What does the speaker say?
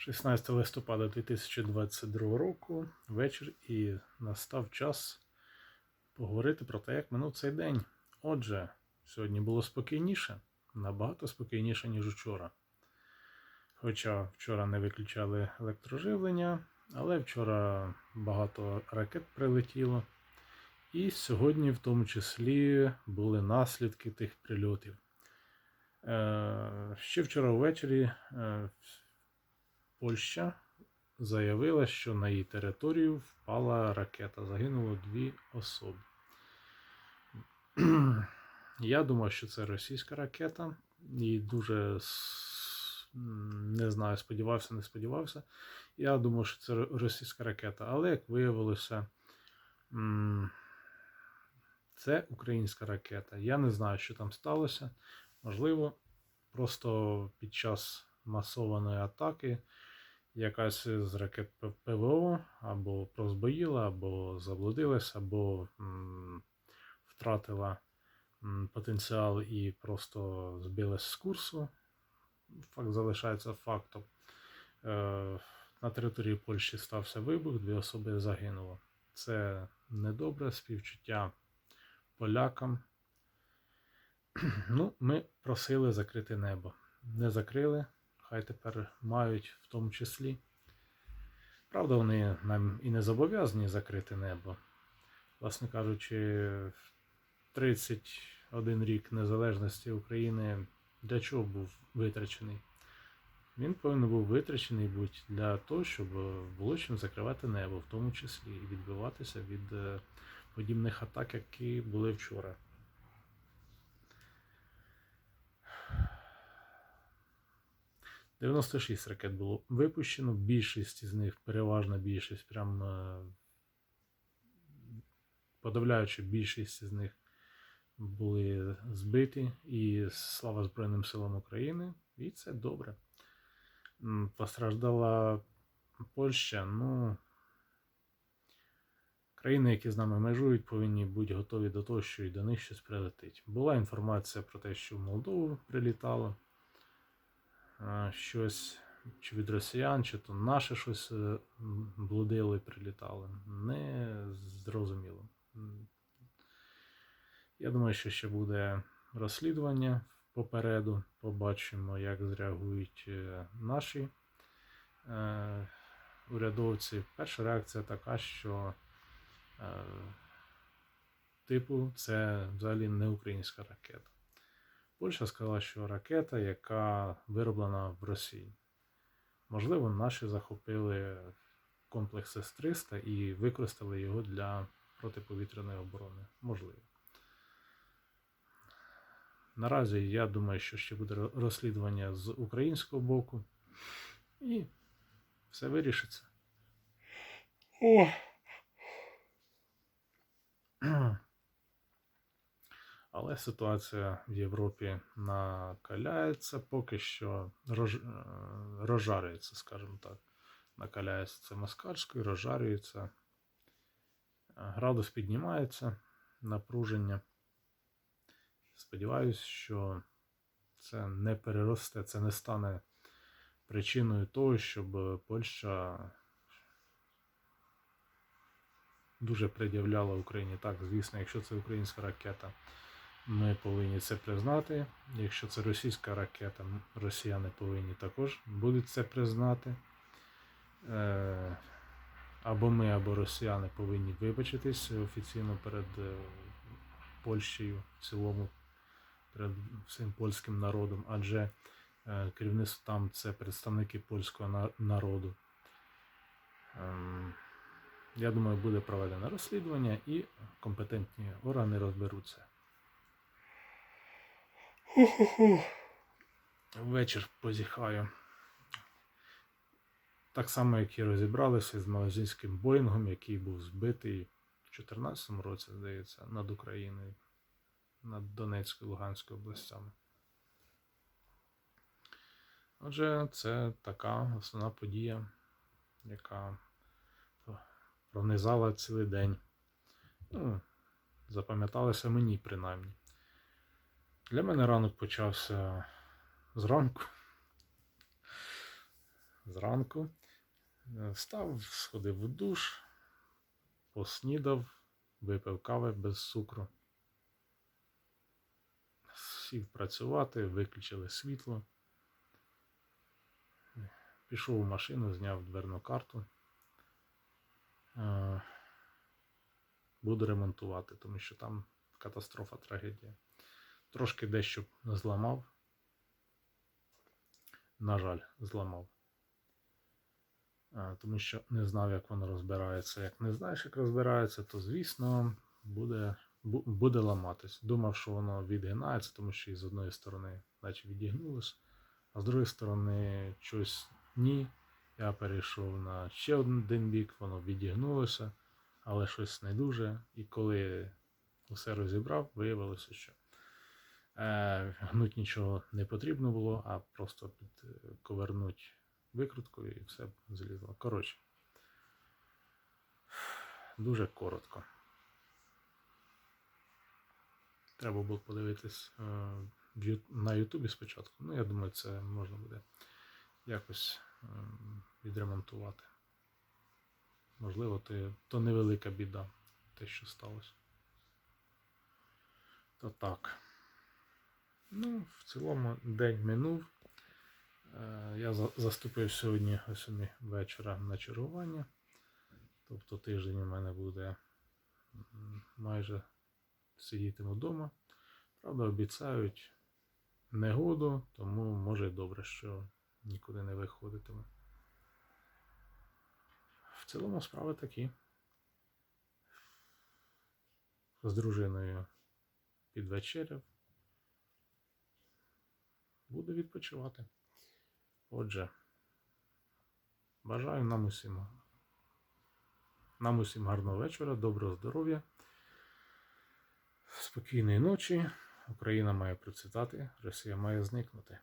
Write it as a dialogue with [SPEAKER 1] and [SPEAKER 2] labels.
[SPEAKER 1] 16 листопада 2022 року вечір і настав час поговорити про те, як минув цей день. Отже, сьогодні було спокійніше, набагато спокійніше, ніж учора. Хоча вчора не виключали електроживлення, але вчора багато ракет прилетіло. І сьогодні, в тому числі, були наслідки тих прильотів. Е, Ще вчора ввечері е, Польща заявила, що на її територію впала ракета. Загинуло дві особи. Я думав, що це російська ракета, і дуже не знаю, сподівався, не сподівався. Я думав, що це російська ракета, але як виявилося, це українська ракета. Я не знаю, що там сталося. Можливо, просто під час масованої атаки якась з ракет ПВО або прозбоїла, або заблудилась, або м, втратила м, потенціал і просто збилась з курсу. Факт залишається фактом. Е, На території Польщі стався вибух, дві особи загинуло. Це недобре співчуття полякам. Ну, ми просили закрити небо. Не закрили, хай тепер мають в тому числі. Правда, вони нам і не зобов'язані закрити небо. Власне кажучи, 31 рік незалежності України для чого був витрачений? Він повинен був витрачений бути для того, щоб було чим закривати небо, в тому числі і відбиватися від е, подібних атак, які були вчора. – 96 ракет було випущено, більшість з них, переважна більшість, прям е, подавляюча більшість з них були збиті, і слава Збройним силам України, і це добре. Постраждала Польща, ну. Країни, які з нами межують, повинні бути готові до того, що і до них щось прилетить. Була інформація про те, що в Молдову прилітало щось чи від росіян, чи то наше щось е, блудило і прилітало. Не зрозуміло. Я думаю, що ще буде розслідування попереду. Побачимо, як зреагують е, наші е, урядовці. Перша реакція така, що типу це взагалі не українська ракета. Польща сказала, що ракета, яка вироблена в Росії. Можливо, наші захопили комплекс С-300 і використали його для протиповітряної оборони. Можливо. Наразі я думаю, що ще буде розслідування з українського боку. І все вирішиться. Але ситуація в Європі накаляється, поки що рож... е, розжарюється, скажімо так. Накаляється це москальською, розжарюється. Е, Градус піднімається, напруження. Сподіваюсь, що це не переросте, це не стане причиною того, щоб Польща дуже пред'являла Україні. Так, звісно, якщо це українська ракета, ми повинні це признати. Якщо це російська ракета, росіяни повинні також будуть це признати. Е, Або ми, або росіяни повинні вибачитись офіційно перед е, Польщею в цілому, перед всім польським народом, адже е, керівництво там це представники польського народу. Ем, Я думаю, буде проведено розслідування і компетентні органи розберуться. Вечір позіхаю. Так само, як і розібралися з малазійським Боїнгом, який був збитий в 2014 році, здається, над Україною, над Донецькою Луганською областями. Отже, це така основна подія, яка пронизала цілий день. Ну, запам'яталося мені принаймні. Для мене ранок почався зранку. зранку. Встав, сходив у душ, поснідав, випив кави без цукру. Сів працювати, виключили світло. Пішов у машину, зняв дверну карту. Е, Буду ремонтувати, тому що там катастрофа, трагедія. Трошки дещо зламав. На жаль, зламав. Тому що не знав, як воно розбирається. Як не знаєш, як розбирається, то звісно буде, буде ламатись. Думав, що воно відгинається, тому що з одної сторони, наче відігнулося, а з другої сторони, щось ні. Я перейшов на ще один бік, воно відігнулося, але щось не дуже. І коли все розібрав, виявилося, що е, гнуть нічого не потрібно було, а просто підковернуть викруткою і все злізло. Коротше, дуже коротко. Треба було подивитись е, на Ютубі спочатку. Ну, я думаю, це можна буде якось ем, відремонтувати. Можливо, то невелика біда, те, що сталося. То так. Ну, в цілому день минув. Е, Я заступив сьогодні о 7 вечора на чергування. Тобто тиждень у мене буде майже сидітиму вдома. Правда, обіцяють негоду, тому може й добре, що нікуди не виходитиму. В цілому справи такі. З дружиною підвечеряв. Буду відпочивати. Отже, бажаю нам усім. Нам усім гарного вечора, доброго здоров'я, спокійної ночі. Україна має процвітати, Росія має зникнути.